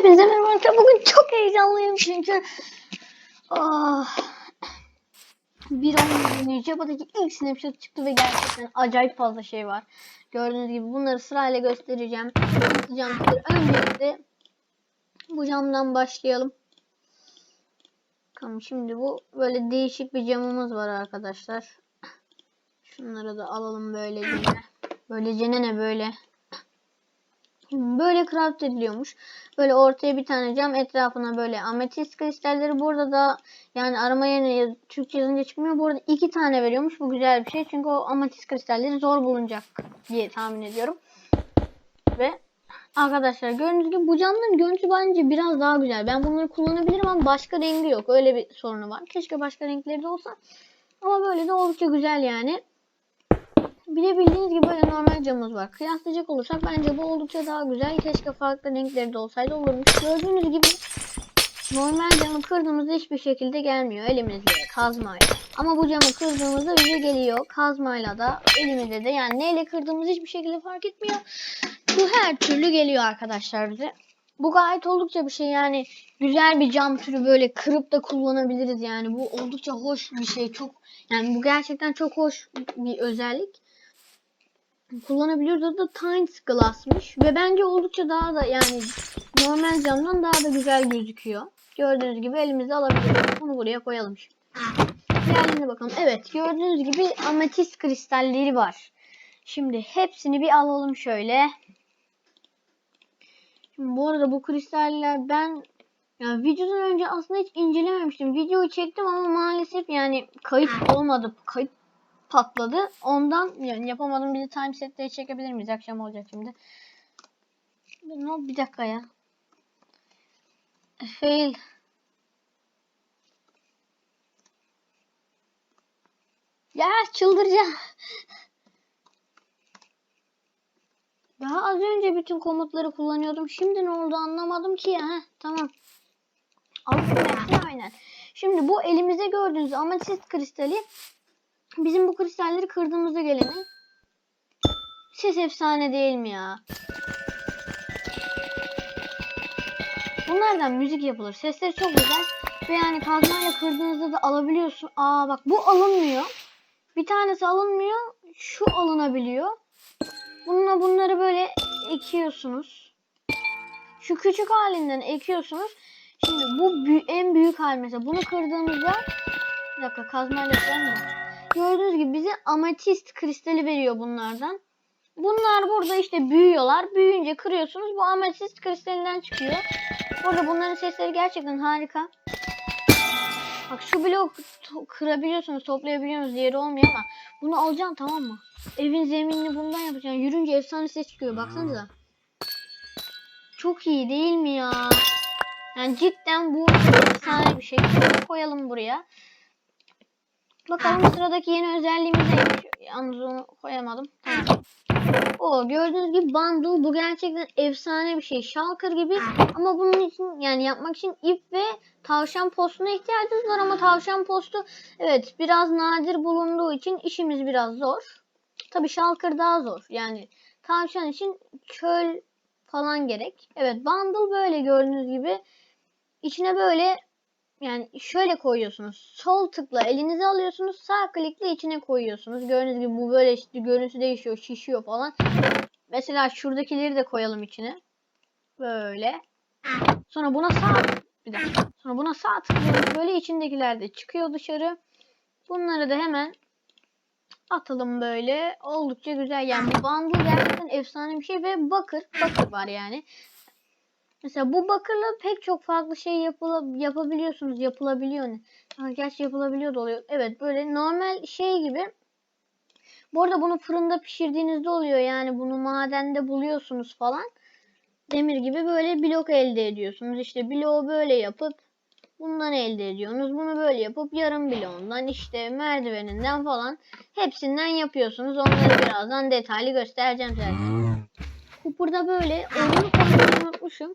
Hepinize merhaba arkadaşlar. Bugün çok heyecanlıyım çünkü ah, bir on Japa'daki ilk snapshot çıktı ve gerçekten acayip fazla şey var. Gördüğünüz gibi bunları sırayla göstereceğim. Size. Öncelikle bu camdan başlayalım. Tamam şimdi bu böyle değişik bir camımız var arkadaşlar. Şunları da alalım böylece. Böylece ne böyle? Böyle craft ediliyormuş. Böyle ortaya bir tane cam etrafına böyle ametist kristalleri burada da yani arama yerine Türkçe yazınca çıkmıyor. Burada iki tane veriyormuş. Bu güzel bir şey. Çünkü o ametist kristalleri zor bulunacak diye tahmin ediyorum. Ve arkadaşlar gördüğünüz gibi bu camların görüntüsü bence biraz daha güzel. Ben bunları kullanabilirim ama başka rengi yok. Öyle bir sorunu var. Keşke başka renkleri de olsa. Ama böyle de oldukça güzel yani. Bir de bildiğiniz gibi böyle normal camımız var. Kıyaslayacak olursak bence bu oldukça daha güzel. Keşke farklı renkleri de olsaydı olurmuş. Gördüğünüz gibi normal camı kırdığımızda hiçbir şekilde gelmiyor elimizle kazmayla. Ama bu camı kırdığımızda bize geliyor kazmayla da elimizde de yani neyle kırdığımız hiçbir şekilde fark etmiyor. Bu her türlü geliyor arkadaşlar bize. Bu gayet oldukça bir şey yani güzel bir cam türü böyle kırıp da kullanabiliriz yani bu oldukça hoş bir şey çok yani bu gerçekten çok hoş bir özellik kullanabiliyoruz. Da Tines Glass'mış. Ve bence oldukça daha da yani normal camdan daha da güzel gözüküyor. Gördüğünüz gibi elimizde alabiliyoruz. Bunu buraya koyalım şimdi. Diğerlerine bakalım. Evet gördüğünüz gibi ametist kristalleri var. Şimdi hepsini bir alalım şöyle. Şimdi bu arada bu kristaller ben yani videodan önce aslında hiç incelememiştim. Videoyu çektim ama maalesef yani kayıt olmadı. Kayıt patladı. Ondan yani yapamadım. Bir de time setleri çekebilir miyiz? Akşam olacak şimdi. Ne bir dakika ya. Fail. Ya çıldıracağım. Daha az önce bütün komutları kullanıyordum. Şimdi ne oldu anlamadım ki ya. Heh, tamam. Aslında hepsi aynen. Şimdi bu elimizde gördüğünüz ametist kristali Bizim bu kristalleri kırdığımızda geleni. Ses efsane değil mi ya? Bunlardan müzik yapılır. Sesleri çok güzel. Ve yani kazmayla kırdığınızda da alabiliyorsun. Aa bak bu alınmıyor. Bir tanesi alınmıyor. Şu alınabiliyor. Bununla bunları böyle ekiyorsunuz. Şu küçük halinden ekiyorsunuz. Şimdi bu en büyük hal mesela. Bunu kırdığımızda bir dakika kazmayla mı? Gördüğünüz gibi bize ametist kristali veriyor bunlardan. Bunlar burada işte büyüyorlar. Büyüyünce kırıyorsunuz. Bu ametist kristalinden çıkıyor. Burada bunların sesleri gerçekten harika. Bak şu blok to- kırabiliyorsunuz, toplayabiliyorsunuz. Diğeri olmuyor ama bunu alacaksın tamam mı? Evin zeminini bundan yapacaksın. Yürünce efsane ses çıkıyor. Baksanıza. Çok iyi değil mi ya? Yani cidden bu efsane bir şey. Şunu koyalım buraya. Bakalım sıradaki yeni özelliğimiz neymiş? Yalnız onu koyamadım. O gördüğünüz gibi bundle bu gerçekten efsane bir şey. Shulker gibi ama bunun için yani yapmak için ip ve tavşan postuna ihtiyacınız var ama tavşan postu evet biraz nadir bulunduğu için işimiz biraz zor. Tabi Shulker daha zor. Yani tavşan için çöl falan gerek. Evet bundle böyle gördüğünüz gibi içine böyle yani şöyle koyuyorsunuz. Sol tıkla elinize alıyorsunuz. Sağ klikle içine koyuyorsunuz. Gördüğünüz gibi bu böyle işte görüntüsü değişiyor, şişiyor falan. Mesela şuradakileri de koyalım içine. Böyle. Sonra buna sağ bir dakika. Sonra buna sağ tıklıyoruz. Böyle içindekiler de çıkıyor dışarı. Bunları da hemen atalım böyle. Oldukça güzel. Yani bu bundle gerçekten efsane bir şey ve bakır. Bakır var yani. Mesela bu bakırla pek çok farklı şey yapıla, yapabiliyorsunuz. Yapılabiliyor ne? Ha, gerçi yapılabiliyor da oluyor. Evet böyle normal şey gibi. Bu arada bunu fırında pişirdiğinizde oluyor. Yani bunu madende buluyorsunuz falan. Demir gibi böyle blok elde ediyorsunuz. İşte bloğu böyle yapıp bundan elde ediyorsunuz. Bunu böyle yapıp yarım bloğundan işte merdiveninden falan hepsinden yapıyorsunuz. Onları birazdan detaylı göstereceğim zaten. Cooper'da böyle onu koymayı unutmuşum.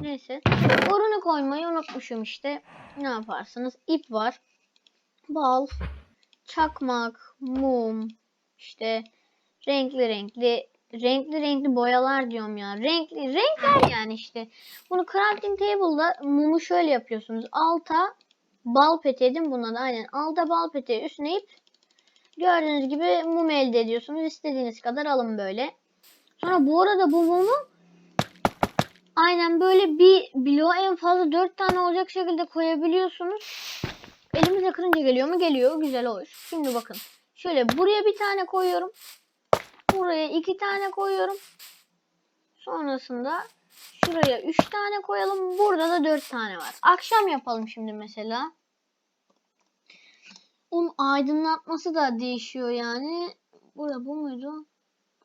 Neyse. Orunu koymayı unutmuşum işte. Ne yaparsınız? İp var. Bal. Çakmak. Mum. işte renkli renkli renkli renkli boyalar diyorum ya. Renkli renkler yani işte. Bunu crafting table'da mumu şöyle yapıyorsunuz. Alta bal değil mi buna da aynen. Alta bal peteği üstüne ip. Gördüğünüz gibi mum elde ediyorsunuz. İstediğiniz kadar alın böyle. Sonra bu arada bu mumu aynen böyle bir bloğa en fazla 4 tane olacak şekilde koyabiliyorsunuz. Elimize kırınca geliyor mu? Geliyor. Güzel hoş. Şimdi bakın. Şöyle buraya bir tane koyuyorum. Buraya iki tane koyuyorum. Sonrasında şuraya üç tane koyalım. Burada da dört tane var. Akşam yapalım şimdi mesela. Onun aydınlatması da değişiyor yani. Burada bu muydu?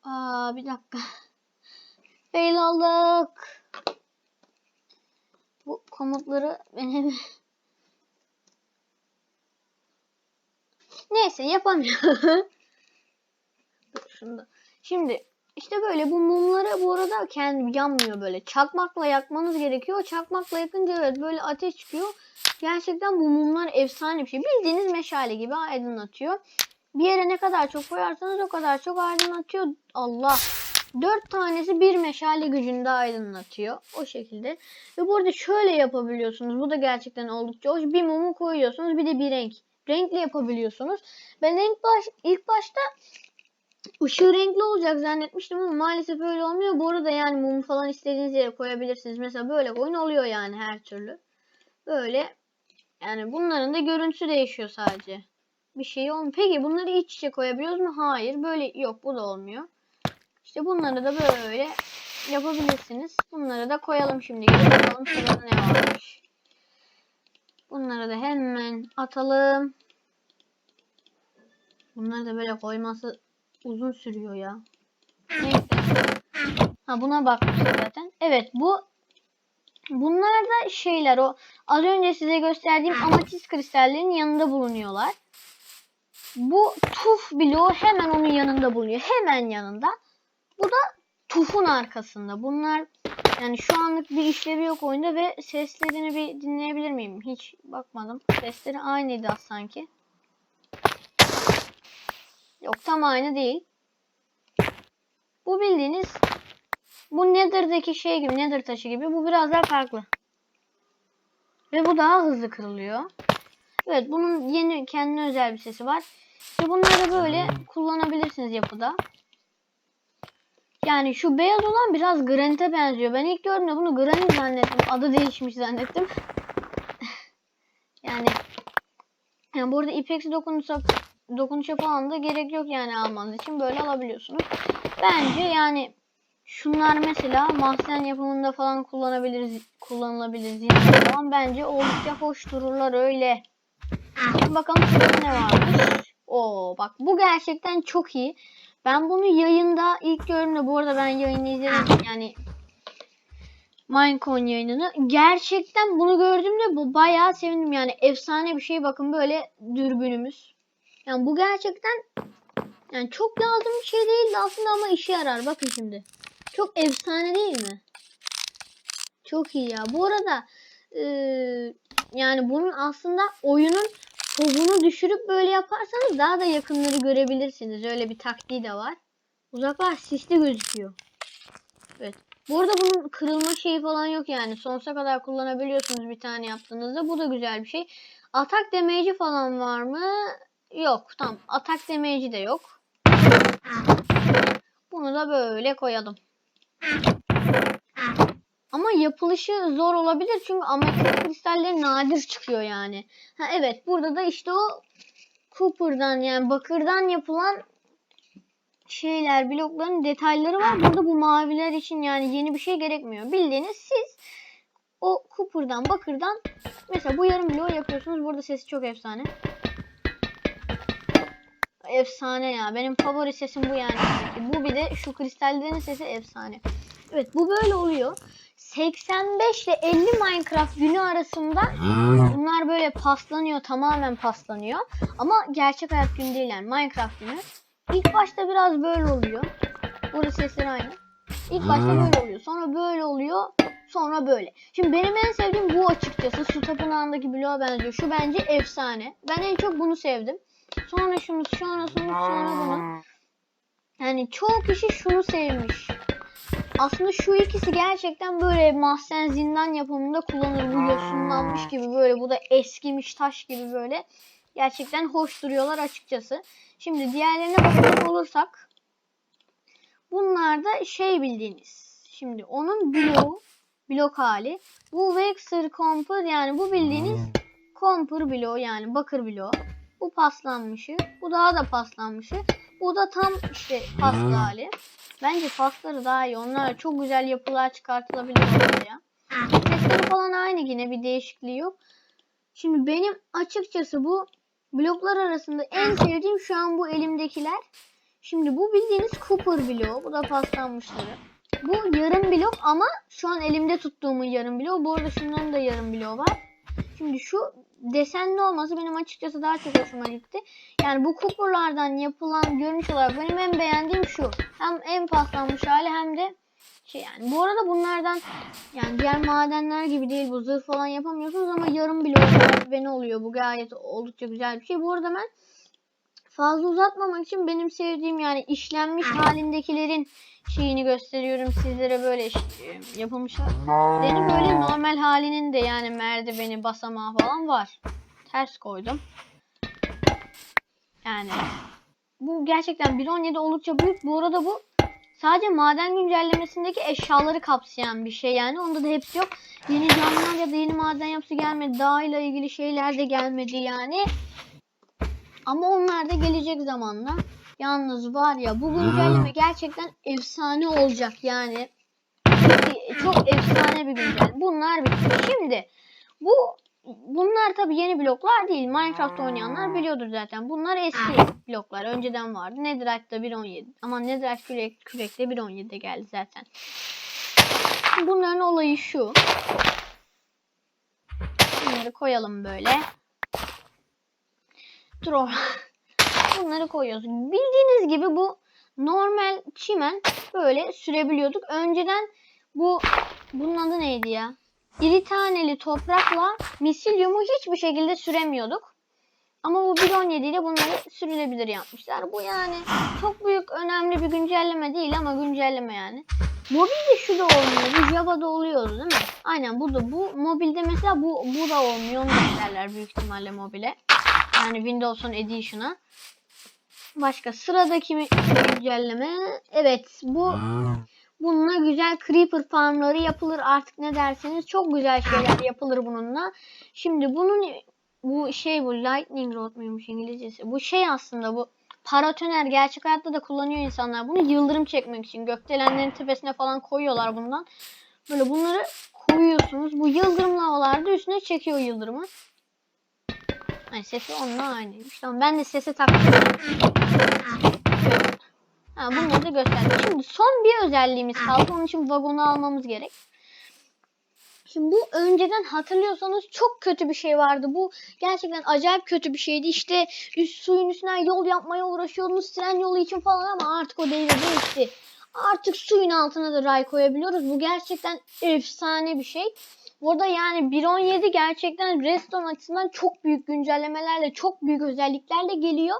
Aa bir dakika. Fail aldık. Bu komutları benim Neyse yapamıyorum. Şimdi işte böyle bu mumları bu arada kendi yanmıyor böyle. Çakmakla yakmanız gerekiyor. Çakmakla yakınca evet böyle ateş çıkıyor. Gerçekten bu mumlar efsane bir şey. Bildiğiniz meşale gibi aydınlatıyor. Bir yere ne kadar çok koyarsanız o kadar çok aydınlatıyor. Allah. Dört tanesi bir meşale gücünde aydınlatıyor. O şekilde. Ve burada şöyle yapabiliyorsunuz. Bu da gerçekten oldukça hoş. Bir mumu koyuyorsunuz bir de bir renk. Renkli yapabiliyorsunuz. Ben ilk, baş, ilk başta ışığı renkli olacak zannetmiştim ama maalesef öyle olmuyor. Bu arada yani mumu falan istediğiniz yere koyabilirsiniz. Mesela böyle koyun oluyor yani her türlü. Böyle yani bunların da görüntüsü değişiyor sadece. Bir şey olmuyor. Peki bunları iç içe koyabiliyoruz mu? Hayır. Böyle yok bu da olmuyor. İşte bunları da böyle yapabilirsiniz. Bunları da koyalım şimdi. Bakalım sırada ne varmış. Bunları da hemen atalım. Bunları da böyle koyması uzun sürüyor ya. Neyse. Ha buna bakmıştık zaten. Evet bu bunlar da şeyler o az önce size gösterdiğim amatist kristallerin yanında bulunuyorlar. Bu tuf bloğu hemen onun yanında bulunuyor. Hemen yanında. Bu da tufun arkasında. Bunlar yani şu anlık bir işlevi yok oyunda ve seslerini bir dinleyebilir miyim? Hiç bakmadım. Sesleri aynıydı az sanki. Yok tam aynı değil. Bu bildiğiniz bu Nether'daki şey gibi, Nether taşı gibi. Bu biraz daha farklı. Ve bu daha hızlı kırılıyor. Evet bunun yeni kendine özel bir sesi var. İşte bunları böyle kullanabilirsiniz yapıda. Yani şu beyaz olan biraz granite benziyor. Ben ilk gördüğümde bunu granit zannettim. Adı değişmiş zannettim. yani yani burada ipeksi dokunuşa dokunuşa falan da gerek yok yani almanız için böyle alabiliyorsunuz. Bence yani şunlar mesela mahzen yapımında falan kullanabiliriz kullanılabilir zilde falan bence oldukça hoş dururlar öyle. Şimdi bakalım sırada ne varmış. Oo bak bu gerçekten çok iyi. Ben bunu yayında ilk gördüğümde bu arada ben yayını izledim yani Minecon yayınını. Gerçekten bunu gördüğümde bu bayağı sevindim yani efsane bir şey bakın böyle dürbünümüz. Yani bu gerçekten yani çok lazım bir şey değil aslında ama işe yarar bakın şimdi. Çok efsane değil mi? Çok iyi ya. Bu arada e, yani bunun aslında oyunun tozunu düşürüp böyle yaparsanız daha da yakınları görebilirsiniz. Öyle bir taktiği de var. Uzaklar sisli gözüküyor. Evet. Bu arada bunun kırılma şeyi falan yok yani. Sonsuza kadar kullanabiliyorsunuz bir tane yaptığınızda. Bu da güzel bir şey. Atak damage'i falan var mı? Yok. Tamam. Atak damage'i de yok. Bunu da böyle koyalım. Ama yapılışı zor olabilir çünkü ametist kristalleri nadir çıkıyor yani. Ha evet burada da işte o Cooper'dan yani bakırdan yapılan şeyler blokların detayları var. Burada bu maviler için yani yeni bir şey gerekmiyor. Bildiğiniz siz o Cooper'dan bakırdan mesela bu yarım bloğu yapıyorsunuz. Burada sesi çok efsane. Efsane ya. Benim favori sesim bu yani. Bu bir de şu kristallerin sesi efsane. Evet bu böyle oluyor. 85 ile 50 Minecraft günü arasında bunlar böyle paslanıyor. Tamamen paslanıyor. Ama gerçek hayat günü değil yani. Minecraft günü. İlk başta biraz böyle oluyor. Burada sesleri aynı. İlk başta böyle oluyor. Sonra böyle oluyor. Sonra böyle. Şimdi benim en sevdiğim bu açıkçası. Su tapınağındaki bloğa benziyor. Şu bence efsane. Ben en çok bunu sevdim. Sonra şunu, sonra şunu, sonra bunu. Yani çoğu kişi şunu sevmiş. Aslında şu ikisi gerçekten böyle mahzen zindan yapımında kullanılır. Bu yosunlanmış gibi böyle. Bu da eskimiş taş gibi böyle. Gerçekten hoş duruyorlar açıkçası. Şimdi diğerlerine bakacak olursak. Bunlar da şey bildiğiniz. Şimdi onun bloğu, blok hali. Bu Vexer Comper yani bu bildiğiniz Comper bloğu yani bakır bloğu. Bu paslanmışı. Bu daha da paslanmışı. Bu da tam işte paslı hali. Bence pasları daha iyi. Onlar çok güzel yapılar çıkartılabilir ortaya. Sesleri falan aynı yine bir değişikliği yok. Şimdi benim açıkçası bu bloklar arasında en sevdiğim şu an bu elimdekiler. Şimdi bu bildiğiniz Cooper bloğu. Bu da paslanmışları. Bu yarım blok ama şu an elimde tuttuğumun yarım bloğu. Bu arada şunların da yarım bloğu var. Şimdi şu desenli olması benim açıkçası daha çok hoşuma gitti. Yani bu kupurlardan yapılan görünüş olarak benim en beğendiğim şu. Hem en paslanmış hali hem de şey yani. Bu arada bunlardan yani diğer madenler gibi değil bu zırh falan yapamıyorsunuz ama yarım bile olsa beni oluyor. Bu gayet oldukça güzel bir şey. Bu arada ben fazla uzatmamak için benim sevdiğim yani işlenmiş halindekilerin şeyini gösteriyorum sizlere böyle işte yapılmış benim böyle normal halinin de yani merdiveni basamağı falan var. Ters koydum. Yani bu gerçekten 1.17 oldukça büyük. Bu arada bu sadece maden güncellemesindeki eşyaları kapsayan bir şey yani. Onda da hepsi yok. Yeni canlılar ya da yeni maden yapısı gelmedi. Dağ ile ilgili şeyler de gelmedi yani. Ama onlar da gelecek zamanla. Yalnız var ya bu güncelleme gerçekten efsane olacak yani. Çok efsane bir güncelleme. Bunlar bitti. Şimdi bu bunlar tabi yeni bloklar değil. Minecraft oynayanlar biliyordur zaten. Bunlar eski bloklar. Önceden vardı. Netherite'da 1.17. Ama Netherite kürek, kürekte 1.17'de geldi zaten. Bunların olayı şu. Bunları koyalım böyle. O. Bunları koyuyoruz. Bildiğiniz gibi bu normal çimen böyle sürebiliyorduk. Önceden bu bunun adı neydi ya? İri taneli toprakla misilyumu hiçbir şekilde süremiyorduk. Ama bu 1.17 ile bunları sürülebilir yapmışlar. Bu yani çok büyük önemli bir güncelleme değil ama güncelleme yani. Mobilde şu da olmuyor. Bu Java'da oluyor değil mi? Aynen bu da bu. Mobilde mesela bu, bu da olmuyor. Onu isterler büyük ihtimalle mobile. Yani Windows'un Edition'a. Başka sıradaki güncelleme. Evet bu bununla güzel creeper farmları yapılır artık ne derseniz. Çok güzel şeyler yapılır bununla. Şimdi bunun bu şey bu lightning rod muymuş İngilizcesi. Bu şey aslında bu paratoner gerçek hayatta da kullanıyor insanlar. Bunu yıldırım çekmek için gökdelenlerin tepesine falan koyuyorlar bundan. Böyle bunları koyuyorsunuz. Bu yıldırım lavalarda üstüne çekiyor yıldırımı. Ay sesi onunla aynıymış. Tamam ben de sese taktım. Ha, bunları da gösterdim. Şimdi son bir özelliğimiz kaldı. Onun için vagonu almamız gerek. Şimdi bu önceden hatırlıyorsanız çok kötü bir şey vardı. Bu gerçekten acayip kötü bir şeydi. İşte üst suyun üstüne yol yapmaya uğraşıyordunuz tren yolu için falan ama artık o devir değişti. Artık suyun altına da ray koyabiliyoruz. Bu gerçekten efsane bir şey. Burada yani 1.17 gerçekten Redstone açısından çok büyük güncellemelerle, çok büyük özelliklerle geliyor.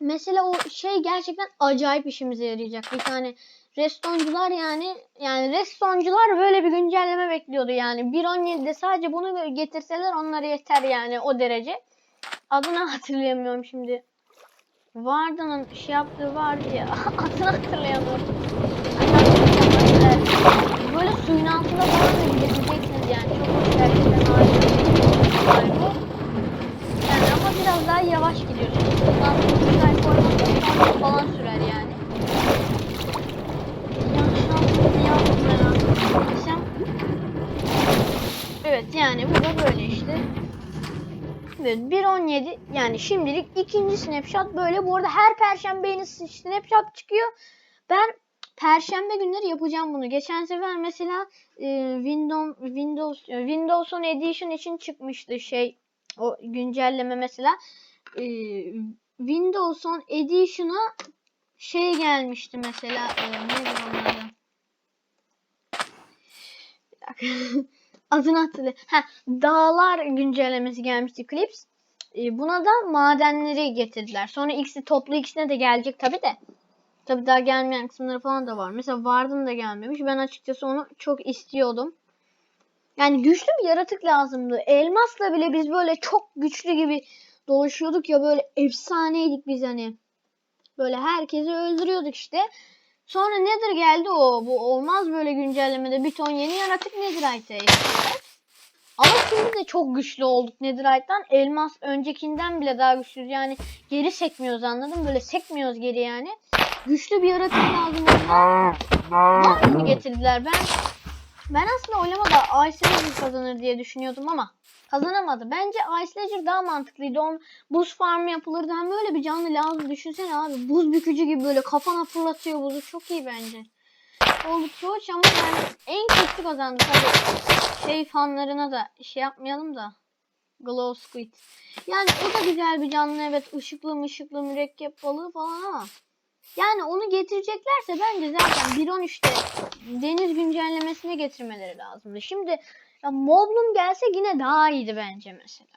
Mesela o şey gerçekten acayip işimize yarayacak. Bir tane Restoncular yani yani Restoncular böyle bir güncelleme bekliyordu yani. 1.17'de sadece bunu getirseler onlara yeter yani o derece. Adını hatırlayamıyorum şimdi. Varda'nın şey yaptığı vardı ya. Adını hatırlayamıyorum. Böyle suyun altında falan da gidebileceksiniz yani. Çok gerçekten harika bir bu. Yani ama biraz daha yavaş gidiyorsunuz. Bundan sonra koymak falan sürer yani. Yanlış yaptım, ne yaptım ben? Desem. Evet yani bu da böyle işte. Evet 1.17 yani şimdilik ikinci snapshot böyle. Bu arada her perşembe yeni snapshot çıkıyor. Ben perşembe günleri yapacağım bunu. Geçen sefer mesela e, Windows Windows Windows'un Edition için çıkmıştı şey o güncelleme mesela e, Windows'un Edition'a şey gelmişti mesela e, neydi dakika. Adını hatırlayayım. Ha, dağlar güncellemesi gelmişti Clips. E, buna da madenleri getirdiler. Sonra X'i toplu X'ine de gelecek tabi de. Tabii daha gelmeyen kısımları falan da var. Mesela Warden da gelmemiş. Ben açıkçası onu çok istiyordum. Yani güçlü bir yaratık lazımdı. Elmasla bile biz böyle çok güçlü gibi dolaşıyorduk ya böyle efsaneydik biz hani. Böyle herkesi öldürüyorduk işte. Sonra Nether geldi o. Bu olmaz böyle güncellemede. Bir ton yeni yaratık Netherite'e eklediler. Ama şimdi de çok güçlü olduk Netherite'dan. Elmas öncekinden bile daha güçlü. Yani geri sekmiyoruz anladın mı? Böyle sekmiyoruz geri yani. Güçlü bir yaratık lazım. Var mı getirdiler? Ben ben aslında oylamada Ice Ledger kazanır diye düşünüyordum ama kazanamadı. Bence Ice Ledger daha mantıklıydı. On, buz farmı yapılırdı. Hem böyle bir canlı lazım. Düşünsene abi. Buz bükücü gibi böyle kafana fırlatıyor buzu. Çok iyi bence. Oldukça hoş ama yani en kötü kazandı. Tabii şey fanlarına da şey yapmayalım da. Glow Squid. Yani o da güzel bir canlı evet. Işıklı ışıklı mürekkep balığı falan ama. Yani onu getireceklerse bence zaten 1.13'te deniz güncellemesine getirmeleri lazımdı. Şimdi ya Moblum gelse yine daha iyiydi bence mesela.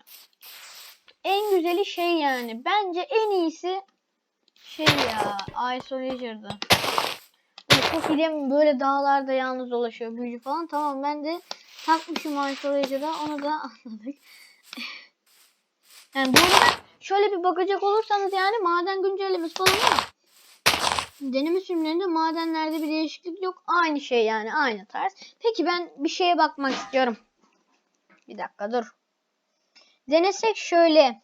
En güzeli şey yani. Bence en iyisi şey ya Isolator'dı. Böyle çok mi? Böyle dağlarda yalnız dolaşıyor büyücü falan. Tamam ben de takmışım Isolator'a onu da anladık. yani bu şöyle bir bakacak olursanız yani maden güncellemesi falan var. Deneme sürümlerinde madenlerde bir değişiklik yok. Aynı şey yani aynı tarz. Peki ben bir şeye bakmak istiyorum. Bir dakika dur. Denesek şöyle.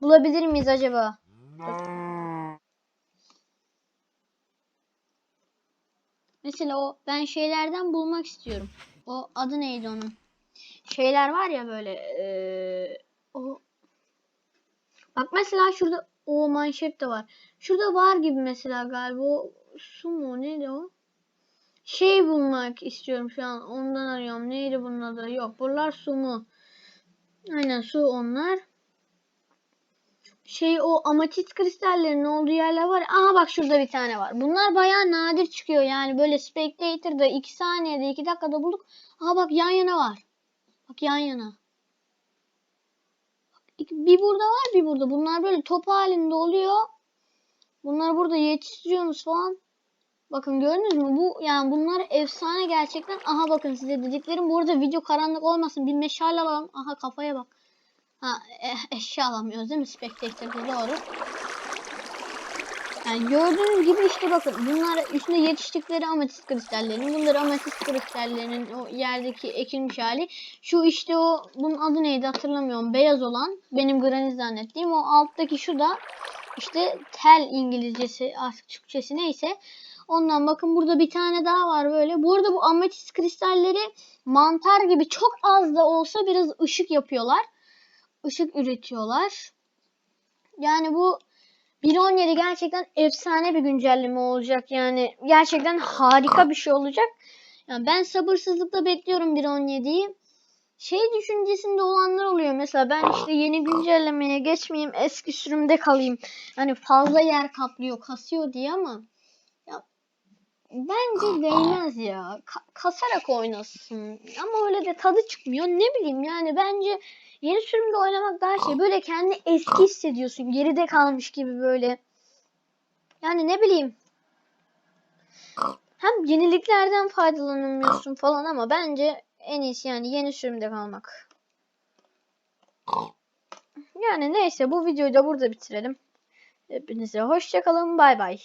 Bulabilir miyiz acaba? Mesela o ben şeylerden bulmak istiyorum. O adı neydi onun? Şeyler var ya böyle eee, o Bak mesela şurada o manşet de var. Şurada var gibi mesela galiba. O su mu? Neydi o? Şey bulmak istiyorum şu an. Ondan arıyorum. Neydi bunun adı? Yok. Buralar su mu? Aynen su onlar. Şey o amatist kristallerinin olduğu yerler var. Aha bak şurada bir tane var. Bunlar bayağı nadir çıkıyor. Yani böyle Spectator'da 2 saniyede 2 dakikada bulduk. Aha bak yan yana var. Bak yan yana. Bir burada var bir burada. Bunlar böyle top halinde oluyor. Bunları burada yetiştiriyorsunuz falan. Bakın gördünüz mü? Bu yani bunlar efsane gerçekten. Aha bakın size dediklerim. Burada video karanlık olmasın. Bir meşale alalım. Aha kafaya bak. Ha e- eşya alamıyoruz değil mi? Spectator'da doğru. Yani gördüğünüz gibi işte bakın bunlar üstünde yetiştikleri ametist kristallerinin bunlar ametist kristallerinin o yerdeki ekilmiş hali. Şu işte o bunun adı neydi hatırlamıyorum. Beyaz olan benim granit zannettiğim o alttaki şu da işte tel İngilizcesi artık Türkçesi neyse. Ondan bakın burada bir tane daha var böyle. Bu arada bu ametist kristalleri mantar gibi çok az da olsa biraz ışık yapıyorlar. Işık üretiyorlar. Yani bu 1.17 gerçekten efsane bir güncelleme olacak. Yani gerçekten harika bir şey olacak. Yani ben sabırsızlıkla bekliyorum 1.17'yi. Şey düşüncesinde olanlar oluyor. Mesela ben işte yeni güncellemeye geçmeyeyim, eski sürümde kalayım. Hani fazla yer kaplıyor, kasıyor diye ama ya bence değmez ya. Ka- kasarak oynasın. Ama öyle de tadı çıkmıyor. Ne bileyim yani bence Yeni sürümde oynamak daha şey. Böyle kendi eski hissediyorsun. Geride kalmış gibi böyle. Yani ne bileyim. Hem yeniliklerden faydalanamıyorsun falan ama bence en iyisi yani yeni sürümde kalmak. Yani neyse bu videoyu da burada bitirelim. Hepinize hoşçakalın. Bay bay.